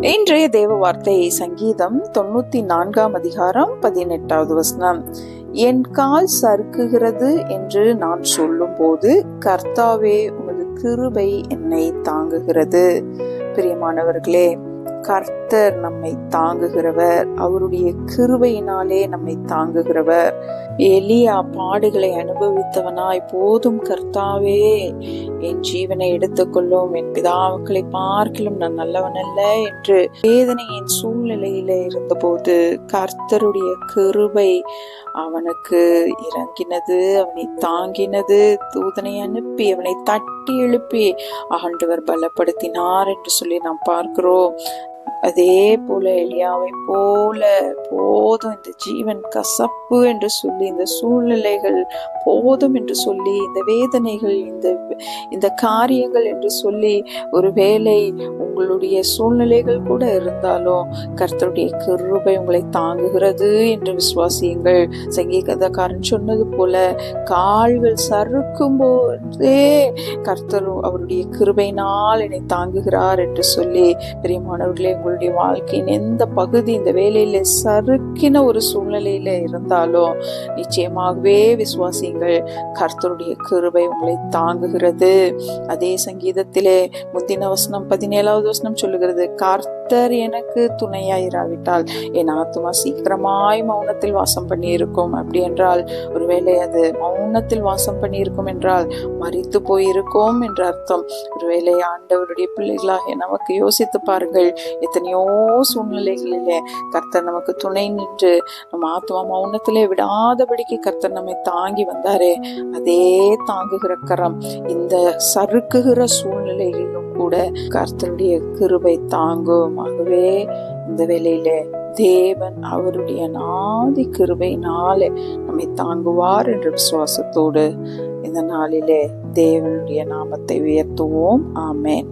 இன்றைய தேவ வார்த்தை சங்கீதம் தொண்ணூத்தி நான்காம் அதிகாரம் பதினெட்டாவது வசனம். என் கால் சறுக்குகிறது என்று நான் சொல்லும்போது கர்த்தாவே உமது கிருபை என்னை தாங்குகிறது. பிரியமானவர்களே கர்த்தர் நம்மை தாங்குகிறவர். அவருடைய கிருபையினாலே நம்மை தாங்குகிறவர். எலியா பாடுகளை அனுபவித்தவனாய் போதும் கர்த்தாவே. என் ஜீவனை எடுத்துக்கொள்ளும் என் பிதாக்களை பார்க்கிலும் நான் நல்லவன் அல்ல என்று வேதனையின் சூழ்நிலையில இருந்தபோது கர்த்தருடைய கிருபை அவனுக்கு இறங்கினது அவனை தாங்கினது. தூதனை அனுப்பி அவனை தட்டி எழுப்பி ஆண்டவர் பலப்படுத்தினார் என்று சொல்லி நாம் பார்க்கிறோம். அதே போல எளியாவை போல போதும் இந்த ஜீவன் கசப்பு என்று சொல்லி இந்த சூழ்நிலைகள் போதும் என்று சொல்லி இந்த வேதனைகள் இந்த இந்த காரியங்கள் என்று சொல்லி ஒருவேளை உங்களுடைய சூழ்நிலைகள் கூட இருந்தாலும் கர்த்தருடைய கிருபை உங்களை தாங்குகிறது என்று விசுவாசியுங்கள். சங்கீதக்காரன் சொன்னது போல கால்கள் சறுக்கும் போதே கர்த்தர் அவருடைய கிருபையினால் என்னை தாங்குகிறார் என்று சொல்லி பிரியமானவர்களே உங்களுடைய வாழ்க்கையின் எந்த பகுதி இந்த வேலையில சறுக்கின ஒரு சூழ்நிலையில இருந்தாலும் நிச்சயமாகவே விசுவாசியுங்கள் கர்த்தருடைய கிருபை உங்களை தாங்குகிறது. அதே சங்கீதத்திலே முந்தின வசனம் பதினேழாவது வசனம் சொல்லுகிறது. கர்த்தர் எனக்கு துணையாயிராவிட்டால் என் ஆத்மா சீக்கிரமாய் மௌனத்தில் வாசம் பண்ணி இருக்கும் அப்படி என்றால் ஒருவேளை அது மௌனத்தில் வாசம் பண்ணி இருக்கும் என்றால் மறித்து போயிருக்கும் என்ற அர்த்தம். ஒருவேளை ஆண்டவருடைய பிள்ளைகளாக நமக்கு யோசித்து பாருங்கள் எத்தனையோ சூழ்நிலைகளிலே கர்த்தர் நமக்கு துணை நின்று நம்ம ஆத்மா மௌனத்திலே விடாதபடிக்கு கர்த்தர் நம்மை தாங்கி வந்தாரே அதே தாங்குகிற கரம். இந்த சறுக்குகிற சூழ்நிலைகளிலும் கூட கர்த்தருடைய கிருபை தாங்கும் ஆகவே இந்த வேலையில தேவன் அவருடைய நாதி கிருபையினாலே நம்மை தாங்குவார் என்ற விசுவாசத்தோடு இந்த நாளிலே தேவனுடைய நாமத்தை உயர்த்துவோம். ஆமேன்.